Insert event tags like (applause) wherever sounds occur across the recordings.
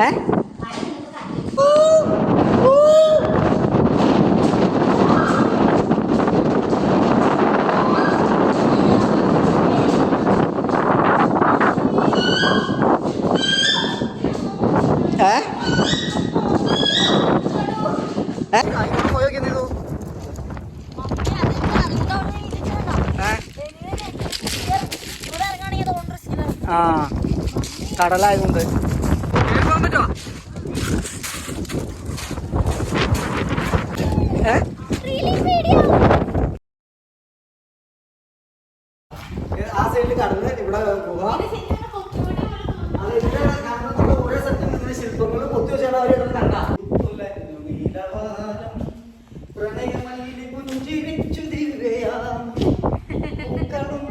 ഏ? ആ കടലായതുകൊണ്ട്. പോകാൻ പറ്റുമോ ഏ ആ സൈഡിൽ കടന്ന് ഇവിടെ ഇങ്ങനെ ശില്പങ്ങൾ കൊത്തി വെച്ചാണ് അവരുടെ കണ്ട. പ്രണയമല്ലി പുഞ്ചിരിച്ചു പൂക്കളും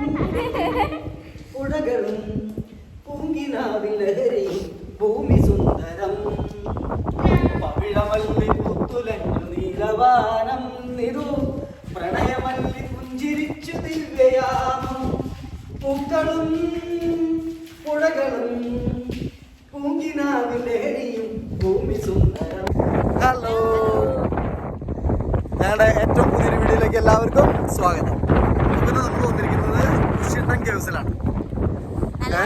പുഴകളും പൂങ്കിനാവിലഹരിയും ഭൂമി സുന്ദരം പവിഴമല്ലി പുത്തുലഞ്ഞു നീലവാനം നിതു പ്രണയമല്ലി പുഞ്ചിരിച്ചു ദിവ്യയാമം പൂക്കളും പുഴകളും പൂങ്കിനാവിലഹരിയും ഭൂമി സുന്ദരം ഹലോ ഞങ്ങളുടെ ഏറ്റവും പുതിയൊരു വീഡിയോയിലേക്ക് എല്ലാവർക്കും സ്വാഗതം. ഇന്ന് നമ്മൾ വന്നിരിക്കുന്നത് കൃഷിണ്ടൻ കേവ്സിലാണ്.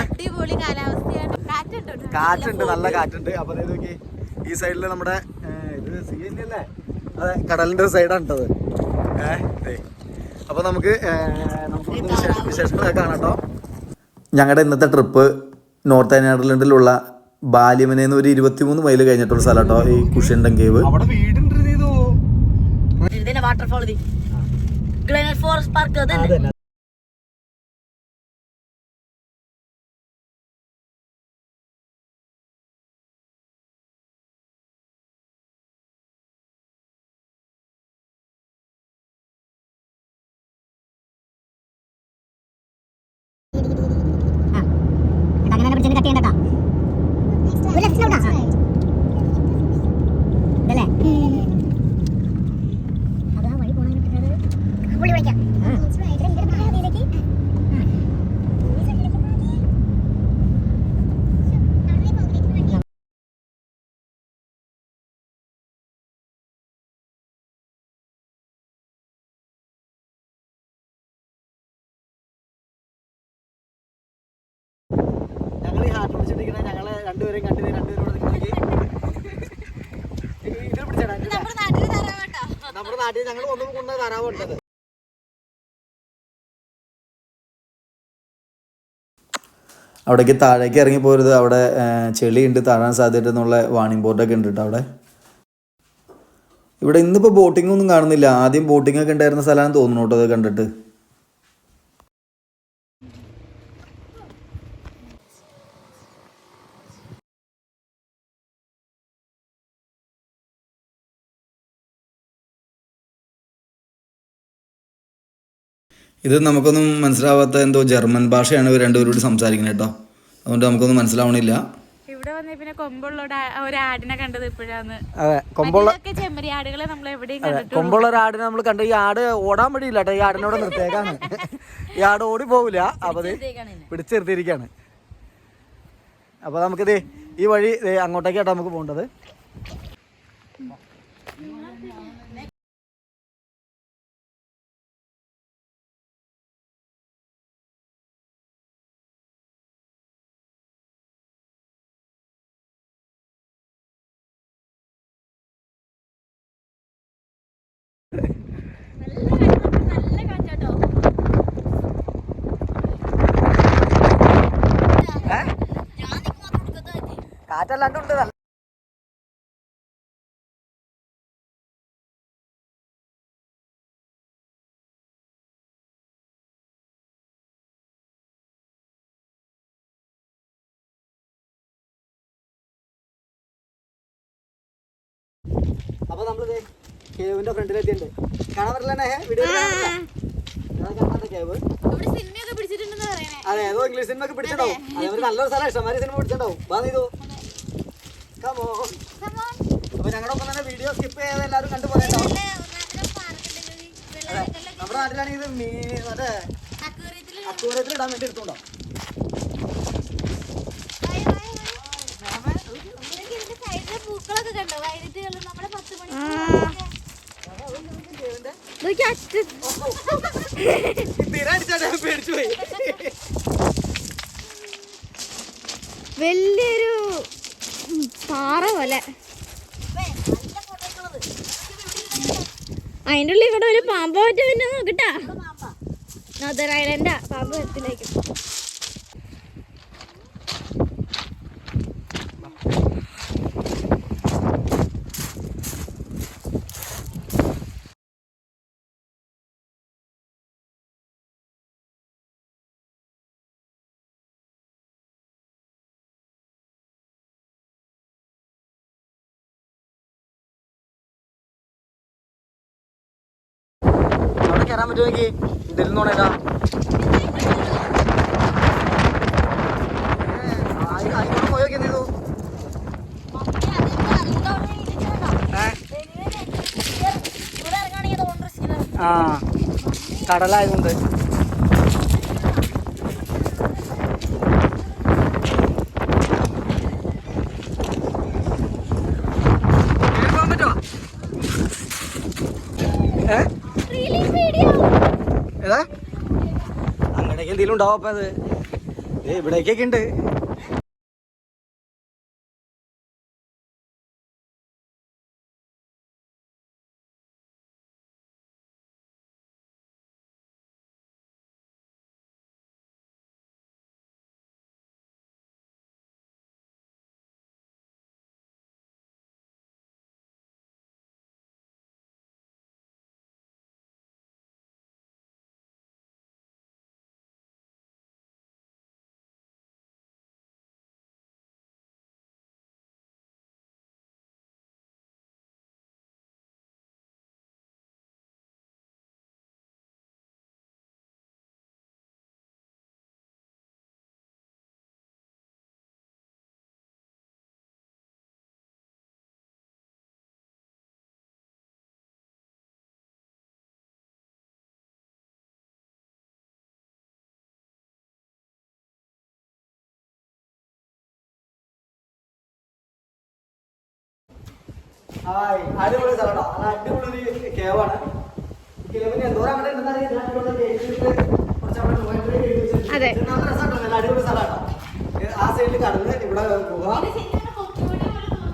അടിപൊളി കാലാവസ്ഥയാണ്. കാറ്റുണ്ട്. കാറ്റുണ്ട് നല്ല കാറ്റുണ്ട്. അപ്പൊ അതായത് നോക്കി ഈ സൈഡിൽ നമ്മുടെ ഇത് സി എൻ അല്ലേ? അതെ കടലിന്റെ സൈഡാണ് കേട്ടത് ഏഹ്. അപ്പൊ നമുക്ക് നമുക്ക് വിശേഷങ്ങളൊക്കെ കാണാം കേട്ടോ ഞങ്ങളുടെ ഇന്നത്തെ ട്രിപ്പ് നോർത്ത് അയർലൻഡിലുള്ള ബാല്യമനെന്ന് ഒരു ഇരുപത്തിമൂന്ന് മൈൽ കഴിഞ്ഞിട്ടുള്ള സ്ഥലം കേട്ടോ ഈ കുഷ്യണ്ടൻ കേവ് വാട്ടർഫോൾ ഫോറസ്റ്റ് പാർക്ക് അതന്നെ ഞങ്ങൾ ഈ ഹാർട്ട് പിടിച്ചിട്ടിരിക്കുന്ന ഞങ്ങളെ രണ്ടുപേരെയും കണ്ടിട്ട് രണ്ടുപേരും കൂടെ നിൽക്കുന്നത് ഇത് പിടിച്ചേടാ നമ്മുടെ നാട്ടിൽ ഞങ്ങൾ ഒന്നും കൊണ്ട് തരാവുണ്ടത് അവിടേക്ക് താഴേക്ക് ഇറങ്ങി പോരുത്. അവിടെ ചെളി ചെളിയുണ്ട് താഴാൻ സാധ്യത എന്നുള്ള വാണിംഗ് ബോർഡൊക്കെ ഉണ്ട് കേട്ടോ അവിടെ. ഇവിടെ ഇന്നിപ്പോൾ ബോട്ടിംഗ് ഒന്നും കാണുന്നില്ല. ആദ്യം ബോട്ടിംഗ് ഒക്കെ ഉണ്ടായിരുന്ന സ്ഥലമാണെന്ന് തോന്നുന്നു കേട്ടോ അത് കണ്ടിട്ട്. ഇത് നമുക്കൊന്നും മനസ്സിലാവാത്ത എന്തോ ജർമ്മൻ ഭാഷയാണ് ഇവർ രണ്ടുപേരോട് സംസാരിക്കുന്നത് കേട്ടോ. അതുകൊണ്ട് നമുക്കൊന്നും മനസ്സിലാവണില്ല. ഇവിടെ വന്ന പിന്നെ കൊമ്പുള്ള ഒരു ആടിനെ കണ്ടത് ഇപ്പോഴാണ് അതെ കൊമ്പുള്ള ചെമ്മരി ആടുകളെ നമ്മൾ എവിടെയും കൊമ്പുള്ള ഒരു ആടിനെ നമ്മൾ കണ്ട് ഈ ആട് ഓടാൻ വഴിയില്ല കേട്ടോ. ഈ ആടിനോട് നിർത്തേക്കാണ് ഈ ആട് ഓടി പോവില്ല. അപ്പൊ ഇത് പിടിച്ചെടുത്തിരിക്കാണ് അപ്പൊ നമുക്കിത് ഈ വഴി ദേ അങ്ങോട്ടേക്കാട്ടോ നമുക്ക് പോകേണ്ടത്. കാറ്റല്ലാണ്ടുണ്ട് നല്ല അപ്പൊ നമ്മളിത് കേവിന്റെ ഫ്രണ്ടിലെത്തിയിട്ടുണ്ട്. കാണാൻ പറ്റില്ലേ വീഡിയോ കേവ്. ഇവിടെ സിനിമയൊക്കെ പിടിച്ചിട്ടുണ്ടെന്ന് പറയണേ അതെ ഏതോ ഇംഗ്ലീഷ് സിനിമ ഒക്കെ പിടിച്ചിട്ടുണ്ടാവും അതേപോലെ നല്ലൊരു സ്ഥലം ഇഷ്ടംമാരി സിനിമ പിടിച്ചിട്ടുണ്ടാവും. വാ നീതു. കമോ. അപ്പൊ ഞങ്ങളൊപ്പം തന്നെ വീഡിയോ സ്കിപ്പ് ചെയ്ത് എല്ലാവരും കണ്ടു. വെള്ളത്തിലൊക്കെ നമ്മുടെ നാട്ടിലാണെങ്കിൽ ഇത് മീ മറ്റേ അക്കൂരത്തിൽ ഇടാൻ വേണ്ടി എടുത്തോണ്ടാവും പൂക്കളൊക്കെ. കണ്ടോ? വൈകിട്ട് നമ്മളെ പത്ത് മണി നോക്കി (laughs) വലിയൊരു പാറ പോലെ. അതിന്റെ ഉള്ളിൽ ഇവിടെ ഒരു പാമ്പ് പറ്റ പിന്നെ നോക്കട്ടാ നദർ ഐലൻഡാ പാമ്പ് വരത്തിലേക്ക്. കയറാൻ പറ്റുമെങ്കിൽ ഇതിൽ ചെയ്തു? ആ കടലായതുകൊണ്ട് കേറിപ്പോകാൻ പറ്റുമോ? ഏ? ഏതാ അങ്ങടേക്ക് എന്തെങ്കിലും ഉണ്ടാവും അത്. ഇവിടേക്കൊക്കെ ഉണ്ട്. അടിപൊളി ഒരു കേവാണ് കുറച്ച് അവിടെ. നല്ല രസമുണ്ട്. നല്ല അടിപൊളി സ്ഥലമാണ് ആ സൈഡിൽ കടന്ന് ഇവിടെ പോവാ.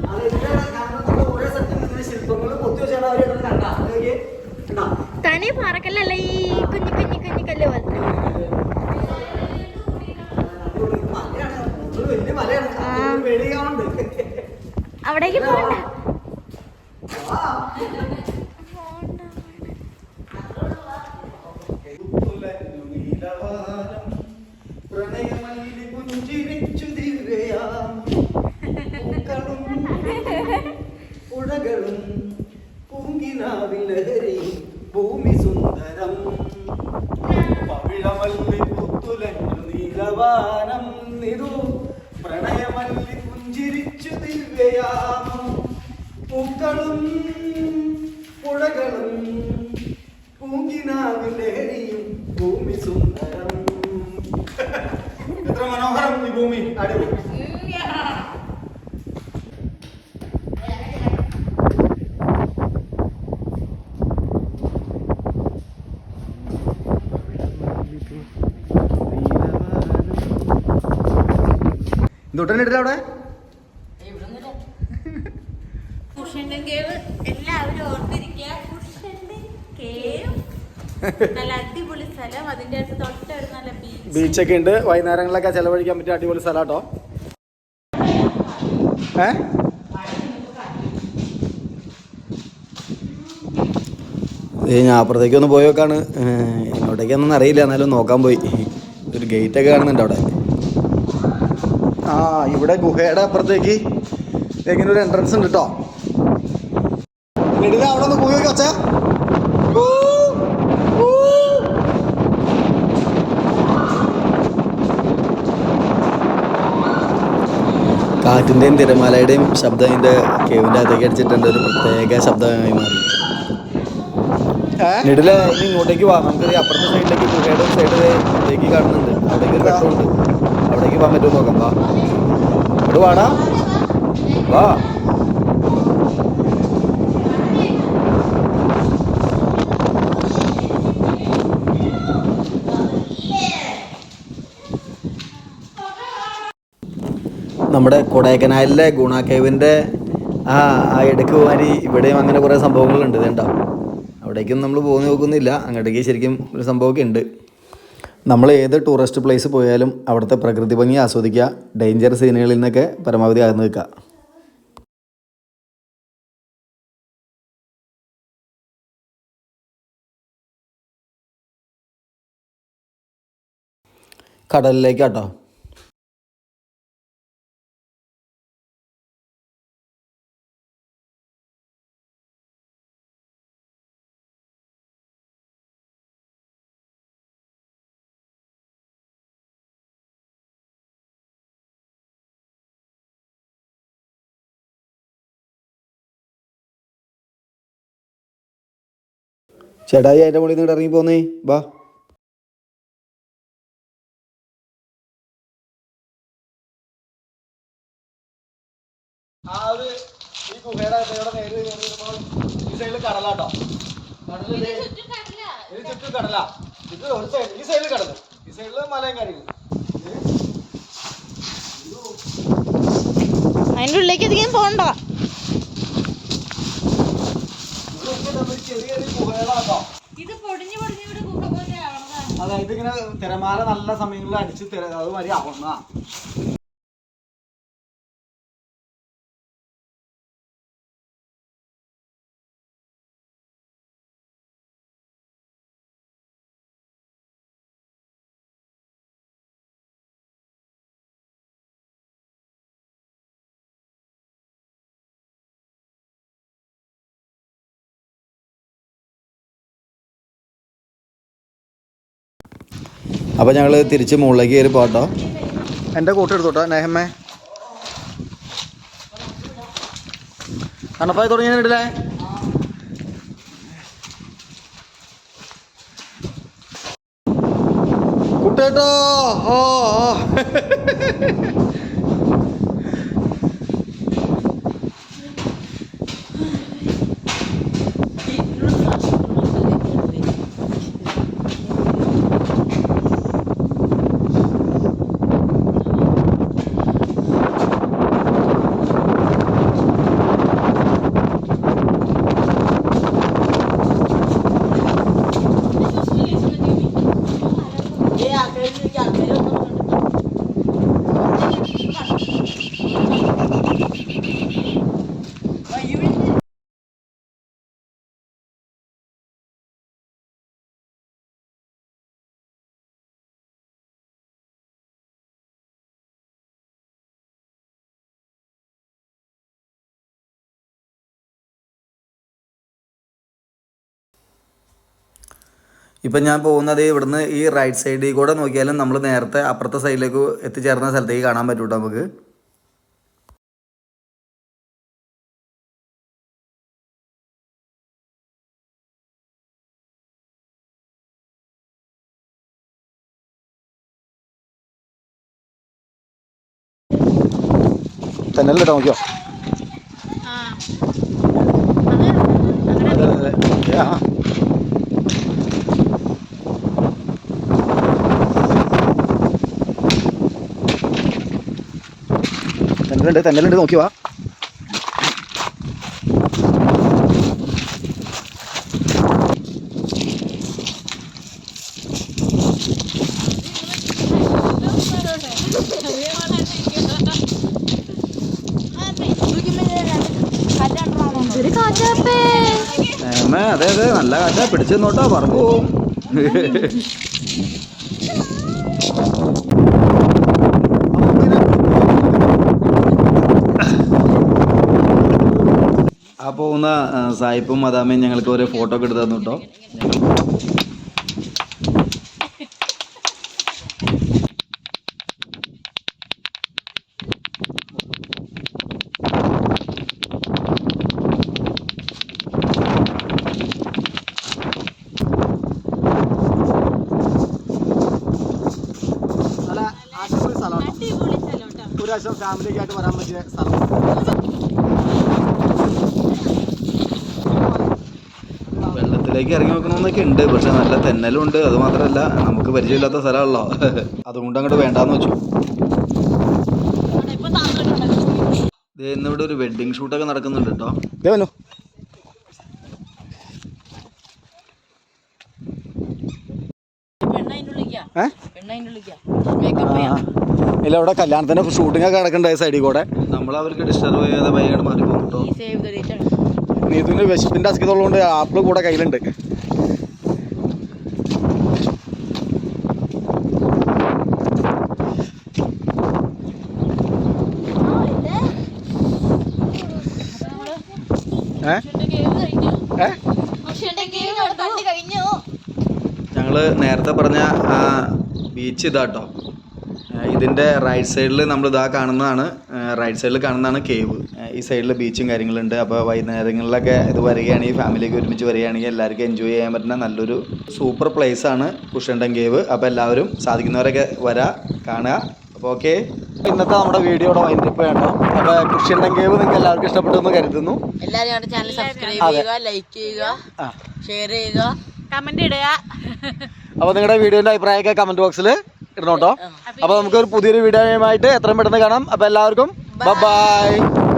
അത് ഇതിന്റെ കാരണം നമ്മൾ ഓരോ സ്ഥലത്ത് നിന്ന് ശില്പങ്ങൾ കൊത്തി വെച്ചാണ് അവർ ഇവിടെ കണ്ട. അതൊക്കെ കണ്ടോ? തനി പാറക്കല്ലല്ല ഈ കുഞ്ഞു കുഞ്ഞു കുഞ്ഞു കല്ല് അവിടേക്ക് പോകണ്ട പ്രണയമല്ലി പുഞ്ചിരിച്ചു ദിവ്യയാം പൂക്കളും പുഴകളും പൂങ്കിനാവിൽ ലഹരിയും ഭൂമി സുന്ദരം പവിഴമല്ലി പുത്തുലഞ്ഞു നീലവാനം നിതു പ്രണയമല്ലി പുഞ്ചിരിച്ചു ദിവ്യയാമം പൂക്കളും പുഴകളും പൂങ്കിനാവിൽ ലഹരിയും ഭൂമി സുന്ദരം എത്ര മനോഹരം ഈ ഭൂമി ഇട്ടില്ല അവിടെ കുഷണ്ടൻ കേവ് എല്ലാവരും ഓർത്തിരിക്കുക കുഷണ്ടൻ കേവ് നല്ല അടിപൊളി സ്ഥലം അതിന്റെ അടുത്ത് തൊട്ടൊരു നല്ല ബീച്ച് ബീച്ചൊക്കെ ഉണ്ട്. വൈകുന്നേരങ്ങളിലൊക്കെ ചെലവഴിക്കാൻ പറ്റിയ അടിപൊളി സ്ഥലം കേട്ടോ ഏ ഞാൻ അപ്പുറത്തേക്ക് ഒന്ന് പോയി നോക്കാണ്. എങ്ങോട്ടേക്കൊന്നും അറിയില്ല. എന്നാലും നോക്കാൻ പോയി. ഒരു ഗേറ്റ് ഒക്കെ കാണുന്നുണ്ട് അവിടെ. ആ ഇവിടെ ഗുഹയുടെ അപ്പുറത്തേക്ക് ഇങ്ങനെ ഒരു എൻട്രൻസ് ഉണ്ട് കേട്ടോ അവിടെ ഒന്ന് പോയി നോക്കാം കാറ്റിന്റെയും തിരമാലയുടെയും ശബ്ദം അതിന്റെ കേവിന്റെ അകത്തേക്ക് അടിച്ചിട്ടുണ്ട്. ഒരു പ്രത്യേക ശബ്ദമായി മാറി. ഇനി ഇങ്ങോട്ടേക്ക് വാ. നമുക്ക് അപ്പുറത്തെ സൈഡിലേക്ക് ഗുഹയുടെ സൈഡ് അവിടേക്ക് കാണുന്നുണ്ട്. അവിടേക്ക് ഒരു കെട്ടുണ്ട് അവിടേക്ക് പോകാൻ പറ്റുമോ നോക്കാം. വാ. ഇവിടെ വാടാ. വാ. നമ്മുടെ കൊടൈക്കനാലിലെ ഗുണ കേവിന്റെ ആ ആ ഇടയ്ക്ക് പോകാൻ ഇവിടെയും അങ്ങനെ കുറേ സംഭവങ്ങളുണ്ട് ഇതുണ്ടോ അവിടേക്കും നമ്മൾ പോകുന്ന നോക്കുന്നില്ല. അങ്ങോട്ടേക്ക് ശരിക്കും ഒരു സംഭവമൊക്കെ ഉണ്ട്. നമ്മൾ ഏത് ടൂറിസ്റ്റ് പ്ലേസ് പോയാലും അവിടുത്തെ പ്രകൃതി ഭംഗി ആസ്വദിക്കുക ഡേഞ്ചർ സീനുകളിൽ നിന്നൊക്കെ പരമാവധി അകന്ന് നിൽക്കുക. കടലിലേക്കാട്ടോ. ചേട്ടായി അതിന്റെ മുകളിൽ നിന്ന് ഇറങ്ങി പോന്നേ. വാ. ആ ഒരു ഈ ഗുഹയുടെ ഇവിടെ നേരെ കയറി ഈ സൈഡിൽ കടലാട്ടോ കടലിൽ ഇത് ചുറ്റും കടലാ. ഇത് ഒരു സൈഡ് ഈ സൈഡിൽ കടൽ ഈ സൈഡിൽ മലയും കാര്യങ്ങളും. അതിന്റെ ഉള്ളിലേക്ക് അധികം പോണ്ട. ഇത് പൊടിഞ്ഞു പൊടിഞ്ഞു പോലെ അതായത് ഇങ്ങനെ തിരമാല നല്ല സമയങ്ങളിൽ അടിച്ച് തിര അത് മാതിരി ആവുന്ന അപ്പോൾ ഞങ്ങൾ തിരിച്ച് മുകളിലേക്ക് കയറി പോട്ടോ എന്റെ കൂട്ടെടുത്തോട്ടോ നെഹമ്മേ തണുപ്പായി തുടങ്ങിയിട്ടില്ലേ കുട്ടേട്ടോ ഓ ഓ. (laughs) ഇപ്പം ഞാൻ പോകുന്നത് ഇവിടുന്ന് ഈ റൈറ്റ് സൈഡിൽ കൂടെ നോക്കിയാലും നമ്മൾ നേരത്തെ അപ്പുറത്തെ സൈഡിലേക്ക് എത്തിച്ചേർന്ന സ്ഥലത്തേക്ക് കാണാൻ പറ്റൂട്ടോ നമുക്ക്. തന്നെ കേട്ടോ നോക്കിയോ? അതെ. അതെ അതെ. ആ. തെന്നലുണ്ട് തെന്നലുണ്ട് നോക്കി വാ. അതെ അതെ നല്ല കാറ്റാ. പിടിച്ചു നോട്ടോ പറമ്പ് പോവും. പോകുന്ന സായിപ്പും മദാമയും ഞങ്ങൾക്ക് ഒരു ഫോട്ടോ ഒക്കെ എടുത്തു തന്നു കേട്ടോ. ഒരു പ്രാവശ്യം ആയിട്ട് വരാൻ പറ്റിയ സ്ഥലം. വെള്ളത്തിലേക്ക് ഇറങ്ങി നോക്കണമെന്നൊക്കെ ഉണ്ട്. പക്ഷെ നല്ല തെന്നലും ഉണ്ട് അത് മാത്രമല്ല നമുക്ക് പരിചയമില്ലാത്ത സ്ഥലമാണല്ലോ. അതുകൊണ്ട് അങ്ങോട്ട് വേണ്ടാന്ന് വെച്ചു. ഇന്നിവിടെ ഒരു വെഡിങ് ഷൂട്ടൊക്കെ നടക്കുന്നുണ്ട് കേട്ടോ ഇല്ല ഇവിടെ കല്യാണത്തിന്റെ ഷൂട്ടിംഗ് ഒക്കെ നടക്കണ്ടായി സൈഡിൽ കൂടെ. നമ്മൾ അവർക്ക് ഡിസ്റ്റർബ് ചെയ്യാതെ ഭയങ്കര മാറി പോകും കേട്ടോ നീതുവിന് വിശപ്പിന്റെ അസുഖമുള്ളതുകൊണ്ട് ആപ്പിൾ കൂടെ കയ്യിലുണ്ട്. ഞങ്ങൾ നേരത്തെ പറഞ്ഞ ആ ബീച്ച് ഇതാട്ടോ. ഇതിന്റെ റൈറ്റ് സൈഡിൽ നമ്മൾ ഇതാ കാണുന്നതാണ് റൈറ്റ് സൈഡിൽ കാണുന്നതാണ് കേവ് ഈ സൈഡിൽ ബീച്ചും കാര്യങ്ങളുണ്ട്. അപ്പോൾ വൈകുന്നേരങ്ങളിലൊക്കെ ഇത് വരികയാണെങ്കിൽ ഫാമിലിയൊക്കെ ഒരുമിച്ച് വരികയാണെങ്കിൽ എല്ലാവർക്കും എൻജോയ് ചെയ്യാൻ പറ്റുന്ന നല്ലൊരു സൂപ്പർ പ്ലേസ് ആണ് കുഷണ്ടൻ കേവ് അപ്പോൾ എല്ലാവരും സാധിക്കുന്നവരൊക്കെ വരാ കാണുക. അപ്പോൾ ഓക്കെ ഇന്നത്തെ നമ്മുടെ വീഡിയോയുടെ വൈൻഡപ്പ് വേണം അപ്പൊ കൃഷിയുണ്ടെങ്കിൽ കേവ് നിങ്ങൾക്ക് എല്ലാവർക്കും ഇഷ്ടപ്പെട്ടു എന്ന് കരുതുന്നു. എല്ലാവരും ചാനൽ സബ്സ്ക്രൈബ് ചെയ്യുക ലൈക്ക് ചെയ്യുക ഷെയർ ചെയ്യുക. കമന്റ് ഇടുക. അപ്പോൾ നിങ്ങളുടെ വീഡിയോന്റെ അഭിപ്രായമൊക്കെ കമന്റ് ബോക്സിൽ ഇടണം കേട്ടോ അപ്പോൾ നമുക്ക് ഒരു പുതിയൊരു വീഡിയോയുമായിട്ട് എത്രയും പെട്ടെന്ന് കാണാം. അപ്പൊ എല്ലാവർക്കും ബൈ